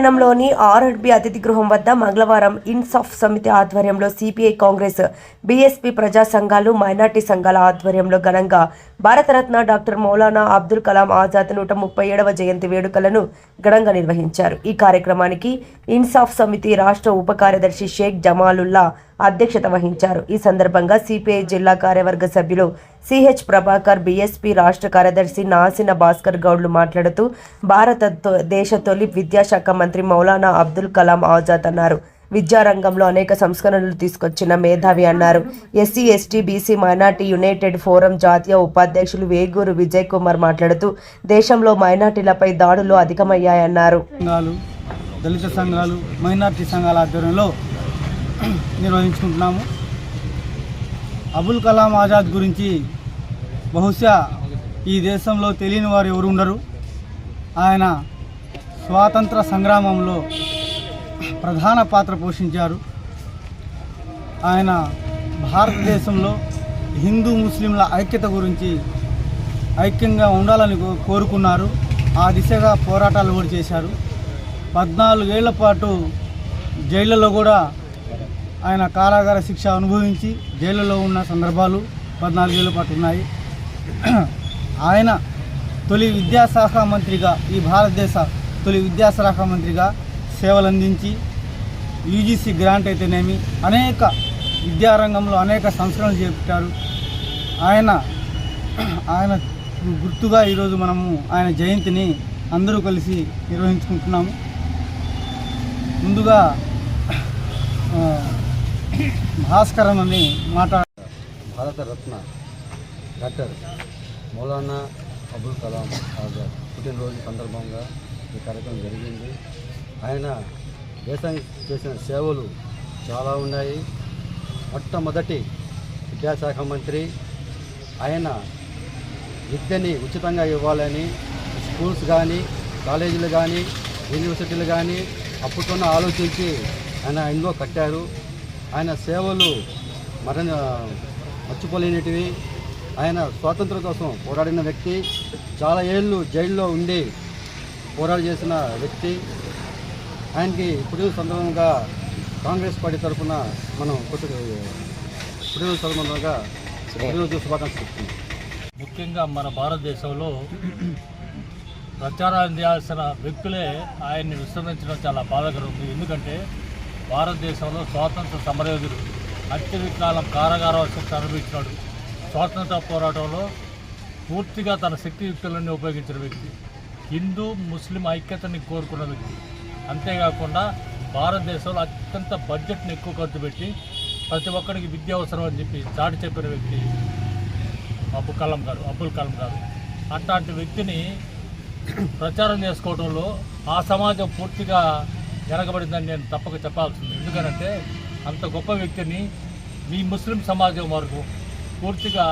గూడూరు పట్టణంలోని ఆర్ఆర్బి అతిథి గృహం వద్ద మంగళవారం ఇన్సాఫ్ సమితి ఆధ్వర్యంలో సిపిఐ కాంగ్రెస్ బీఎస్పీ ప్రజా సంఘాలు మైనార్టీ సంఘాల ఆధ్వర్యంలో ఘనంగా భారతరత్న డాక్టర్ మౌలానా అబ్దుల్ కలాం ఆజాద్ నూట ముప్పై ఏడవ జయంతి వేడుకలను ఘనంగా నిర్వహించారు. ఈ కార్యక్రమానికి ఇన్సాఫ్ సమితి రాష్ట్ర ఉప కార్యదర్శి షేక్ జమాలుల్లా అధ్యక్షత వహించారు. ఈ సందర్భంగా సిపిఐ జిల్లా కార్యవర్గ సభ్యులు సిహెచ్ ప్రభాకర్ బీఎస్పీ రాష్ట్ర కార్యదర్శి నాసిన భాస్కర్ గౌడ్లు మాట్లాడుతూ భారత దేశ తొలి విద్యాశాఖ మంత్రి మౌలానా అబ్దుల్ కలాం ఆజాద్ అన్నారు. విద్యారంగంలో అనేక సంస్కరణలు తీసుకొచ్చిన మేధావి అన్నారు. SC ST BC minority united forum జాతీయ ఉపాధ్యక్షులు వేగూరు విజయ్ కుమార్ మాట్లాడుతూ దేశంలో మైనార్టీలపై దాడులు అధికమయ్యాయన్నారు. దళిత సంఘాలు మైనార్టీ సంఘాల ఆధ్వర్యంలో నిర్వహించుకుంటున్నాము. అబుల్ కలాం ఆజాద్ గురించి బహుశా ఈ దేశంలో తెలియని వారు ఎవరు ఉండరు. ఆయన స్వాతంత్ర సంగ్రామంలో ప్రధాన పాత్ర పోషించారు. ఆయన భారతదేశంలో హిందూ ముస్లింల ఐక్యత గురించి ఐక్యంగా ఉండాలని కో- కోరుకున్నారు. ఆ దిశగా పోరాటాలు కూడా చేశారు. పద్నాలుగేళ్ళ పాటు జైళ్ళలో కూడా ఆయన కారాగార శిక్ష అనుభవించి జైలులో ఉన్న సందర్భాలు పద్నాలుగేళ్ళ పాటు ఉన్నాయి. ఆయన తొలి విద్యాశాఖ మంత్రిగా ఈ భారతదేశ తొలి విద్యాశాఖ మంత్రిగా సేవలు అందించి యూజీసీ గ్రాంట్ అయితేనేమి అనేక విద్యారంగంలో అనేక సంస్కరణలు చేపట్టారు. ఆయన ఆయన గుర్తుగా ఈరోజు మనము ఆయన జయంతిని అందరూ కలిసి నిర్వహించుకుంటున్నాము. ముందుగా భాస్కరన్ అని మాట్లాడ భారతరత్న డాక్టర్ మౌలానా అబుల్ కలాం ఆజాద్ పుట్టినరోజు సందర్భంగా ఈ కార్యక్రమం జరిగింది. ఆయన దేశానికి చేసిన సేవలు చాలా ఉన్నాయి. మొట్టమొదటి విద్యాశాఖ మంత్రి ఆయన విద్యని ఉచితంగా ఇవ్వాలని స్కూల్స్ కానీ కాలేజీలు కానీ యూనివర్సిటీలు కానీ అప్పటికన్నా ఆలోచించి ఆయన ఎన్నో కట్టారు. ఆయన సేవలు మరణ మర్చిపోలేనిటివి. ఆయన స్వాతంత్రం కోసం పోరాడిన వ్యక్తి చాలా ఏళ్ళు జైల్లో ఉండి పోరాడు చేసిన వ్యక్తి. ఆయనకి ఇప్పుడు సందర్భంగా కాంగ్రెస్ పార్టీ తరఫున మనం పుట్టిన పుట్టిన సందర్భంగా పుట్టినరోజు శుభాకాంక్షలు ముఖ్యంగా మన భారతదేశంలో ప్రచారం చేయాల్సిన వ్యక్తులే ఆయన్ని విస్మరించడం చాలా బాధాకరం ఎందుకంటే భారతదేశంలో స్వాతంత్ర సమరయోధుడు అత్యధిక కాలం కారాగార శిక్ష అనుభవించినాడు స్వాతంత్ర పోరాటంలో పూర్తిగా తన శక్తియుక్తులన్నీ ఉపయోగించిన వ్యక్తి. హిందూ ముస్లిం ఐక్యతని కోరుకున్న వ్యక్తి. అంతేకాకుండా భారతదేశంలో అత్యంత బడ్జెట్ని ఎక్కువ ఖర్చు పెట్టి ప్రతి ఒక్కరికి విద్య అవసరం అని చెప్పి చాటి చెప్పిన వ్యక్తి అబుల్ కలాం గారు అబుల్ కలాం గారు. అట్లాంటి వ్యక్తిని ప్రచారం చేసుకోవడంలో ఆ సమాజం పూర్తిగా వెనకబడిందని నేను తప్పక చెప్పాల్సింది. ఎందుకనంటే అంత గొప్ప వ్యక్తిని మీ ముస్లిం సమాజం వరకు పూర్తిగా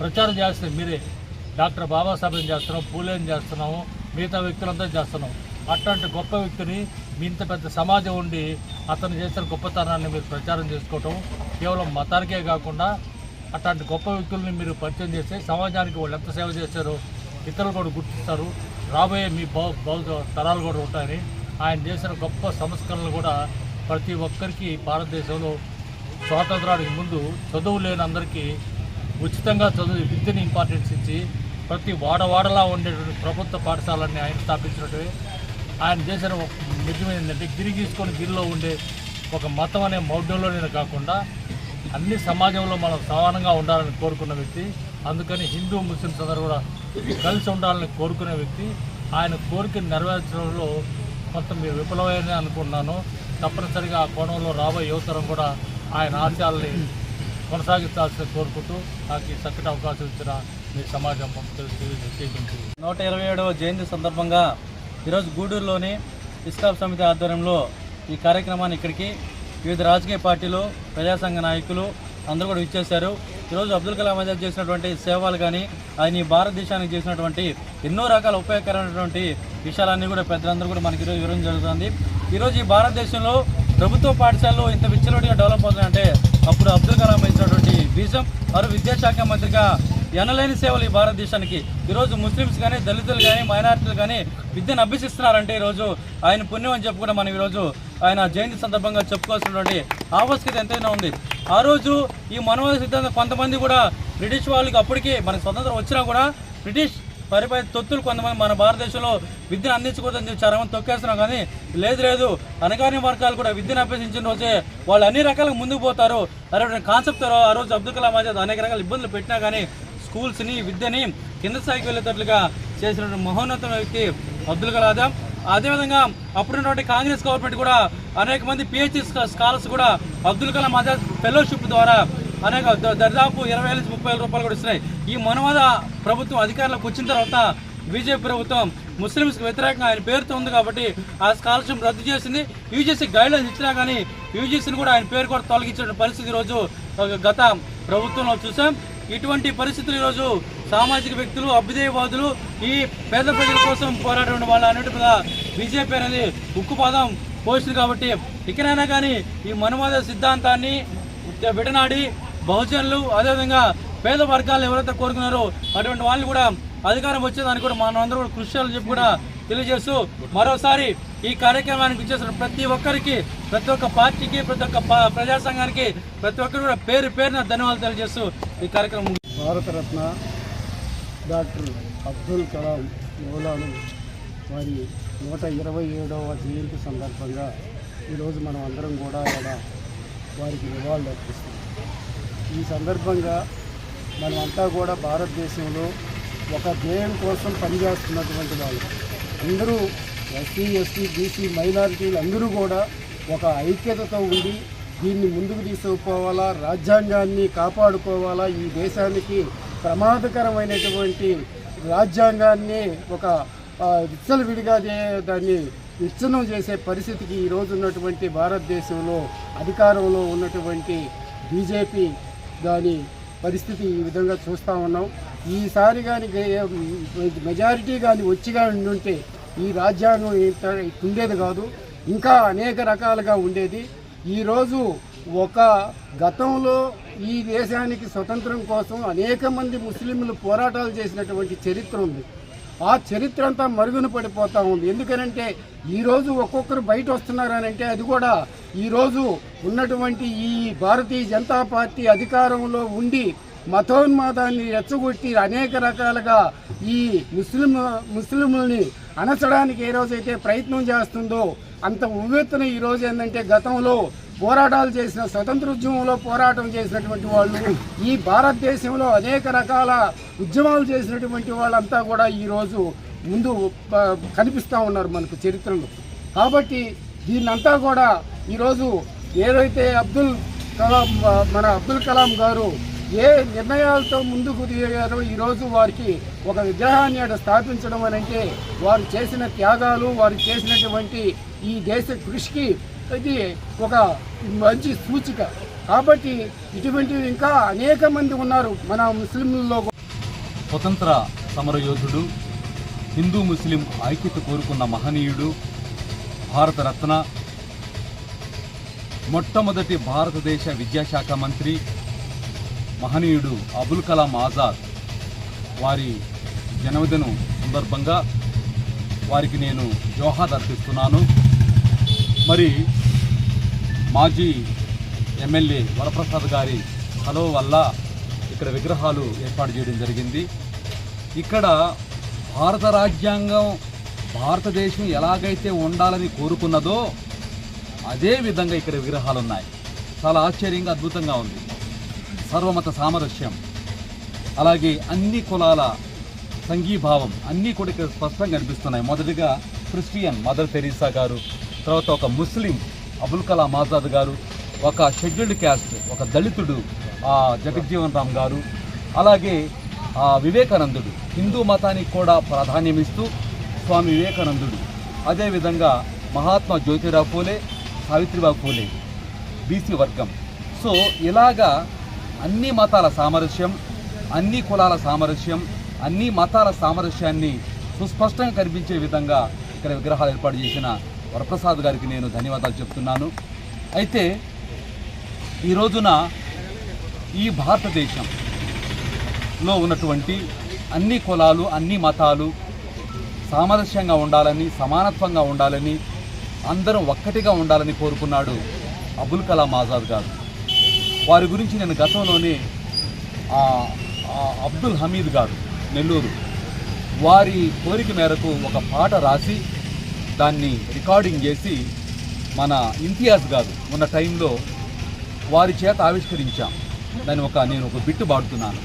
ప్రచారం చేస్తే మీరే. డాక్టర్ బాబాసాహెబ్ చేస్తున్నాం పూలేని చేస్తున్నాము మిగతా వ్యక్తులంతా చేస్తున్నాం అట్లాంటి గొప్ప వ్యక్తిని మీ ఇంత పెద్ద సమాజం ఉండి అతను చేసిన గొప్పతనాన్ని మీరు ప్రచారం చేసుకోవటం కేవలం మతానికే కాకుండా అట్లాంటి గొప్ప వ్యక్తుల్ని మీరు పరిచయం చేస్తే సమాజానికి వాళ్ళు ఎంత సేవ చేశారో ఇతరులు కూడా గుర్తిస్తారు. రాబోయే మీ బౌ భవిష్య తరాలు కూడా ఉంటాయని ఆయన చేసిన గొప్ప సంస్కరణలు కూడా ప్రతి ఒక్కరికి భారతదేశంలో స్వాతంత్రానికి ముందు చదువు లేని అందరికీ ఉచితంగా చదువు విద్యని ఇంపార్టెన్స్ ఇచ్చి ప్రతి వాడవాడలా ఉండేటువంటి ప్రభుత్వ పాఠశాలన్నీ ఆయన స్థాపించినట్టు ఆయన చేసిన ఒక నిజం ఏంటంటే గిరి గీసుకొని గిరిలో ఉండే ఒక మతం అనే మౌఢ్యంలోనే కాకుండా అన్ని సమాజంలో మనం సమానంగా ఉండాలని కోరుకున్న వ్యక్తి అందుకని హిందూ ముస్లిమ్స్ అందరూ కూడా కలిసి ఉండాలని కోరుకునే వ్యక్తి. ఆయన కోరికను నెరవేర్చడంలో కొంత మీరు విఫలమైన అనుకున్నాను. తప్పనిసరిగా ఆ కోణంలో రాబోయే యువతరం కూడా ఆయన ఆశయాల్ని కొనసాగించాల్సి కోరుకుంటూ నాకు ఈ చక్కటి అవకాశం ఇచ్చిన మీ సమాజం తెలియజేసి నూట ఇరవై ఏడవ జయంతి సందర్భంగా ఈరోజు గూడూరులోని ఇస్లాం సమితి ఆధ్వర్యంలో ఈ కార్యక్రమాన్ని ఇక్కడికి వివిధ రాజకీయ పార్టీలు ప్రజాసంఘ నాయకులు అందరూ కూడా ఇచ్చేశారు ఈరోజు అబ్దుల్ కలాం ఆజాద్ చేసినటువంటి సేవలు కానీ ఆయన ఈ భారతదేశానికి చేసినటువంటి ఎన్నో రకాల ఉపయోగకరమైనటువంటి విషయాలన్నీ కూడా పెద్దలందరూ కూడా మనకి ఈరోజు వివరం జరుగుతుంది. ఈరోజు ఈ భారతదేశంలో ప్రభుత్వ పాఠశాలలో ఇంత విచ్చలవిడిగా డెవలప్ అవుతుందంటే అప్పుడు అబ్దుల్ కలాం ఇచ్చినటువంటి బీజం వారు విద్యాశాఖ మంత్రిగా ఎనలేని సేవలు ఈ భారతదేశానికి. ఈరోజు ముస్లిమ్స్ కానీ దళితులు కానీ మైనారిటీలు కానీ విద్యను అభ్యసిస్తున్నారంటే ఈరోజు ఆయన పుణ్యం అని చెప్పుకుంటే మనం ఈరోజు ఆయన జయంతి సందర్భంగా చెప్పుకోవాల్సినటువంటి ఆవశ్యకత ఎంతైనా ఉంది. ఆ రోజు ఈ మనవాద సిద్ధాంతం కొంతమంది కూడా బ్రిటిష్ వాళ్ళకి అప్పటికి మనకు స్వతంత్రం వచ్చినా కూడా బ్రిటిష్ పరిపై తొత్తులు కొంతమంది మన భారతదేశంలో విద్యను అందించకూడదని చెప్పి చాలా మంది తొక్కేస్తున్నాం కానీ లేదు లేదు. అనగాని వర్గాలు కూడా విద్యను అభ్యసించిన రోజే వాళ్ళు అన్ని రకాలుగా ముందుకు పోతారు. అనే కాన్సెప్ట్ ఆ రోజు అబ్దుల్ కలాం ఆజాద్ అనేక రకాల ఇబ్బందులు పెట్టినా కానీ స్కూల్స్ని విద్యని కింద స్థాయికి వెళ్ళేటట్లుగా చేసిన మహోన్నతమైన వ్యక్తి అబ్దుల్ కలాం. ఆజాద్ అదేవిధంగా అప్పుడున్నటువంటి కాంగ్రెస్ గవర్నమెంట్ కూడా అనేక మంది పిహెచ్డి స్కాలర్స్ కూడా అబ్దుల్ కలాం ఆజాద్ ఫెలోషిప్ ద్వారా అనేక దాదాపు దరిదాపు ఇరవై వేల నుంచి ముప్పై వేల రూపాయలు కూడా ఇస్తున్నాయి. ఈ మనవాద ప్రభుత్వం అధికారంలోకి వచ్చిన తర్వాత బీజేపీ ప్రభుత్వం ముస్లిమ్స్కి వ్యతిరేకంగా ఆయన పేరుతో ఉంది కాబట్టి ఆ స్కాలర్షిప్ రద్దు చేసింది. యూజీసీ గైడ్లైన్స్ ఇచ్చినా కానీ యూజీసీని కూడా ఆయన పేరు కూడా తొలగించిన పరిస్థితి ఈరోజు గత ప్రభుత్వంలో చూసాం. ఇటువంటి పరిస్థితులు ఈరోజు సామాజిక వ్యక్తులు అభ్యుదయవాదులు ఈ పేద ప్రజల కోసం పోరాటం వాళ్ళ అన్నిటి మీద బీజేపీ అనేది ఉక్కుపాదం పోస్తుంది కాబట్టి ఇకనైనా కానీ ఈ మనువాద సిద్ధాంతాన్ని విడనాడి బహుజనులు అదేవిధంగా పేద వర్గాలు ఎవరైతే కోరుకున్నారో అటువంటి వాళ్ళు కూడా అధికారం వచ్చేదానికి కూడా మనందరూ కూడా కృషి చేయాలని చెప్పి కూడా తెలియజేస్తూ మరోసారి ఈ కార్యక్రమానికి ఇచ్చేసిన ప్రతి ఒక్కరికి ప్రతి ఒక్క పార్టీకి ప్రతి ఒక్క ప- ప్రజా సంఘానికి ప్రతి ఒక్కరు కూడా పేరు పేరున ధన్యవాదాలు తెలియజేస్తూ ఈ కార్యక్రమం భారతరత్న డాక్టర్ అబ్దుల్ కలాం మౌలాను వారి నూట ఇరవై ఏడవ జయంతి సందర్భంగా ఈరోజు మనం అందరం కూడా ఇక్కడ వారికి నివాళులు అర్పిస్తున్నాం ఈ సందర్భంగా మనమంతా కూడా భారతదేశంలో ఒక ధ్యేయం కోసం పనిచేస్తున్నటువంటి వాళ్ళు. అందరూ ఎస్సీ ఎస్టీ బీసీ మైనారిటీలు అందరూ కూడా ఒక ఐక్యతతో ఉండి దీన్ని ముందుకు తీసుకుపోవాలా రాజ్యాంగాన్ని కాపాడుకోవాలా ఈ దేశానికి ప్రమాదకరమైనటువంటి రాజ్యాంగాన్ని ఒక విచ్చలు విడిగా దాన్ని విచ్ఛిన్నం చేసే పరిస్థితికి ఈరోజు ఉన్నటువంటి భారతదేశంలో అధికారంలో ఉన్నటువంటి బీజేపీ దాని పరిస్థితి ఈ విధంగా చూస్తూ ఉన్నాం. ఈసారి కానీ మెజారిటీ కానీ వచ్చి కానీ ఉంటే ఈ రాజ్యాంగం ఉండేది కాదు. ఇంకా అనేక రకాలుగా ఉండేది. ఈరోజు ఒక గతంలో ఈ దేశానికి స్వతంత్రం కోసం అనేక మంది ముస్లింలు పోరాటాలు చేసినటువంటి చరిత్ర ఉంది. ఆ చరిత్ర అంతా మరుగున పడిపోతూ ఉంది. ఎందుకనంటే ఈరోజు ఒక్కొక్కరు బయట వస్తున్నారనంటే అది కూడా ఈరోజు ఉన్నటువంటి ఈ భారతీయ జనతా పార్టీ అధికారంలో ఉండి మతోన్మాదాన్ని రెచ్చగొట్టి అనేక రకాలుగా ఈ ముస్లిం ముస్లింలని అణచడానికి ఏ రోజైతే ప్రయత్నం చేస్తుందో అంత ఉవ్వెత్తున ఈ రోజు ఏంటంటే గతంలో పోరాటాలు చేసిన స్వతంత్ర ఉద్యమంలో పోరాటం చేసినటువంటి వాళ్ళు ఈ భారతదేశంలో అనేక రకాల ఉద్యమాలు చేసినటువంటి వాళ్ళంతా కూడా ఈరోజు ముందు కనిపిస్తూ ఉన్నారు మనకు చరిత్రలో. కాబట్టి దీన్నంతా కూడా ఈరోజు ఏదైతే అబ్దుల్ కలాం మన అబ్దుల్ కలాం గారు ఏ నిర్ణయాలతో ముందుకు దిగారో ఈరోజు వారికి ఒక విగ్రహాన్ని అక్కడ స్థాపించడం అని అంటే వారు చేసిన త్యాగాలు వారు చేసినటువంటి ఈ దేశ కృషికి ఇది ఒక మంచి సూచిక. కాబట్టి ఇటువంటివి ఇంకా అనేక మంది ఉన్నారు మన ముస్లింలలో స్వతంత్ర సమరయోధుడు హిందూ ముస్లిం ఐక్యత కోరుకున్న మహనీయుడు భారతరత్న మొట్టమొదటి భారతదేశ విద్యాశాఖ మంత్రి మహనీయుడు అబుల్ కలాం ఆజాద్. వారి జన్మదినం సందర్భంగా వారికి నేను జోహాద్ అర్పిస్తున్నాను. మరి మాజీ ఎమ్మెల్యే వరప్రసాద్ గారి హలో వల్ల ఇక్కడ విగ్రహాలు ఏర్పాటు చేయడం జరిగింది. ఇక్కడ భారత రాజ్యాంగం భారతదేశం ఎలాగైతే ఉండాలని కోరుకున్నదో అదే విధంగా ఇక్కడ విగ్రహాలు ఉన్నాయి. చాలా ఆశ్చర్యంగా అద్భుతంగా ఉంది. సర్వమత సామరస్యం అలాగే అన్ని కులాల సంఘీభావం అన్నీ కూడా ఇక్కడ స్పష్టంగా కనిపిస్తున్నాయి. మొదటిగా క్రిస్టియన్ మదర్ తెరీసా గారు తర్వాత ఒక ముస్లిం అబుల్ కలాం ఆజాద్ గారు ఒక షెడ్యూల్డ్ క్యాస్ట్ ఒక దళితుడు ఆ, జగజ్జీవన్ రామ్ గారు అలాగే ఆ, వివేకానందుడు. హిందూ మతానికి కూడా ప్రాధాన్యమిస్తూ స్వామి వివేకానందుడు. అదేవిధంగా మహాత్మా జ్యోతిరావు పూలే సావిత్రిబాయి పూలే బీసీ వర్గం. సో ఇలాగా అన్ని మతాల సామరస్యం అన్ని కులాల సామరస్యం అన్ని మతాల సామరస్యాన్ని సుస్పష్టంగా కనిపించే విధంగా ఇక్కడ విగ్రహాలు ఏర్పాటు చేసిన వరప్రసాద్ గారికి నేను ధన్యవాదాలు చెప్తున్నాను. అయితే ఈ రోజున ఈ భారతదేశం భారతదేశంలో ఉన్నటువంటి అన్ని కులాలు అన్ని మతాలు సామరస్యంగా ఉండాలని సమానత్వంగా ఉండాలని అందరం ఒక్కటిగా ఉండాలని కోరుకున్నాడు అబుల్ కలాం ఆజాద్ గారు. వారి గురించి నేను గతంలోనే అబ్దుల్ హమీద్ గారు నెల్లూరు వారి కోరిక మేరకు ఒక పాట రాసి దాన్ని రికార్డింగ్ చేసి మన ఇంతియాజ్ గారు ఉన్న టైంలో వారి చేత ఆవిష్కరించాం. దాని ఒక నేను ఒక బిట్టు పాడుతున్నాను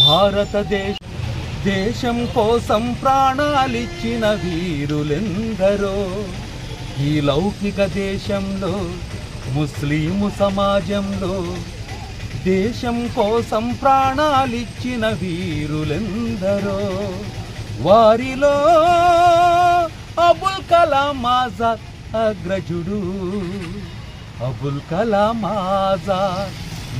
భారతదేశ దేశం కోసం ప్రాణాలిచ్చిన వీరులెందరో ఈ లౌకిక దేశంలో ముస్లిము సమాజంలో దేశం కోసం ప్రాణాలిచ్చిన వీరులెందరో వారిలో అబుల్ కలాం ఆజాద్ అగ్రజుడు. అబుల్ కలాం ఆజాద్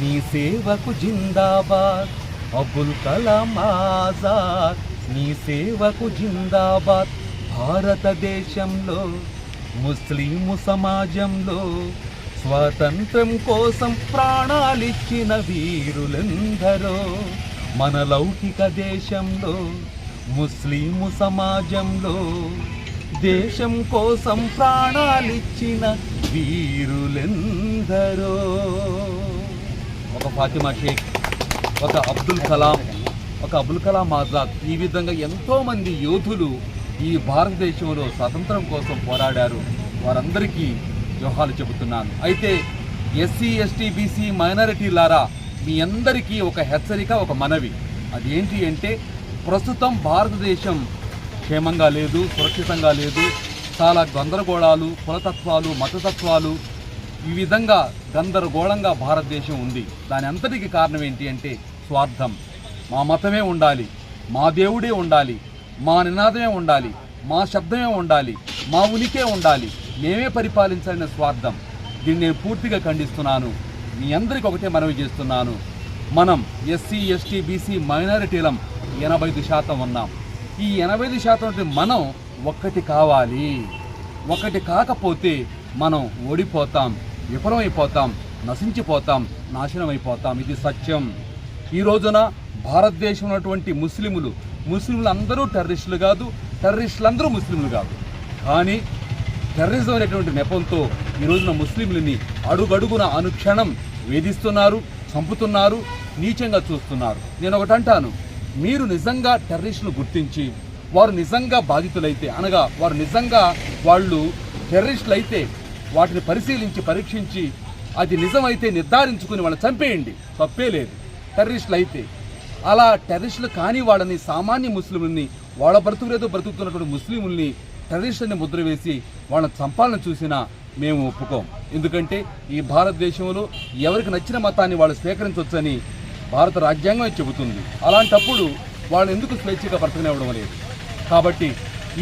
నీ సేవకు జిందాబాద్. అబుల్ కలాం ఆజాద్ నీ సేవకు జిందాబాద్. భారతదేశంలో ముస్లిము సమాజంలో స్వాతంత్రం కోసం ప్రాణాలిచ్చిన వీరులెందరో. మన లౌకిక దేశంలో ముస్లిము సమాజంలో దేశం కోసం ప్రాణాలిచ్చిన వీరులెందరో. ఒక ఫాతిమా షేక్ ఒక అబ్దుల్ కలాం ఒక అబుల్ కలాం ఆజాద్ ఈ విధంగా ఎంతోమంది యోధులు ఈ భారతదేశంలో స్వతంత్రం కోసం పోరాడారు. వారందరికీ జోహాలు చెబుతున్నాను. అయితే ఎస్సీ ఎస్టీ బీసీ మైనారిటీలారా మీ అందరికీ ఒక హెచ్చరిక ఒక మనవి. అదేంటి అంటే ప్రస్తుతం భారతదేశం క్షేమంగా లేదు సురక్షితంగా లేదు చాలా గందరగోళాలు కులతత్వాలు మతతత్వాలు ఈ విధంగా గందరగోళంగా భారతదేశం ఉంది. దాని అంతటికి కారణం ఏంటి అంటే స్వార్థం. మా మతమే ఉండాలి మా దేవుడే ఉండాలి మా నినాదమే ఉండాలి మా శబ్దమే ఉండాలి మా ఉనికే ఉండాలి. మేమే పరిపాలించాలనే స్వార్థం. దీన్ని నేను పూర్తిగా ఖండిస్తున్నాను. మీ అందరికీ ఒకటే మనవి చేస్తున్నాను. మనం ఎస్సీ ఎస్టీ బీసీ మైనారిటీలం ఎనభై ఐదు శాతం ఉన్నాం. ఈ ఎనభై ఐదు శాతం మనం ఒక్కటి కావాలి. ఒకటి కాకపోతే మనం ఓడిపోతాం విఫలమైపోతాం నశించిపోతాం నాశనం అయిపోతాం ఇది సత్యం. ఈ రోజున భారతదేశంలో ఉన్నటువంటి ముస్లిములు ముస్లింలు అందరూ టెర్రరిస్టులు కాదు టెర్రరిస్టులు అందరూ ముస్లింలు కాదు. కానీ టెర్రరిజం అనేటువంటి నెపంతో ఈ రోజున ముస్లింలని అడుగడుగున అనుక్షణం వేధిస్తున్నారు చంపుతున్నారు నీచంగా చూస్తున్నారు. నేను ఒకటి అంటాను. మీరు నిజంగా టెర్రరిస్టులు గుర్తించి వారు నిజంగా బాధితులైతే అనగా వారు నిజంగా వాళ్ళు టెర్రరిస్టులు అయితే వాటిని పరిశీలించి పరీక్షించి అది నిజమైతే నిర్ధారించుకుని వాళ్ళని చంపేయండి. తప్పే లేదు. టెర్రరిస్టులు అయితే అలా టెర్రరిస్టులు కాని వాళ్ళని సామాన్య ముస్లింలని వాళ్ళ బ్రతుకులేదో బ్రతుకుతున్నటువంటి ముస్లింల్ని టెర్రరిస్టులని ముద్ర వేసి వాళ్ళని చంపాలని చూసినా మేము ఒప్పుకోం. ఎందుకంటే ఈ భారతదేశంలో ఎవరికి నచ్చిన మతాన్ని వాళ్ళు స్వీకరించవచ్చని భారత రాజ్యాంగం చెబుతుంది. అలాంటప్పుడు వాళ్ళు ఎందుకు స్వేచ్ఛగా బ్రతకనివ్వడం లేదు కాబట్టి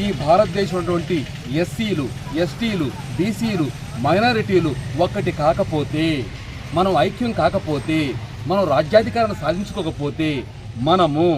ఈ భారతదేశం అటువంటి ఎస్సీలు ఎస్టీలు బీసీలు మైనారిటీలు ఒక్కటి కాకపోతే మనం ఐక్యం కాకపోతే మనం రాజ్యాధికారాన్ని సాధించుకోకపోతే మనము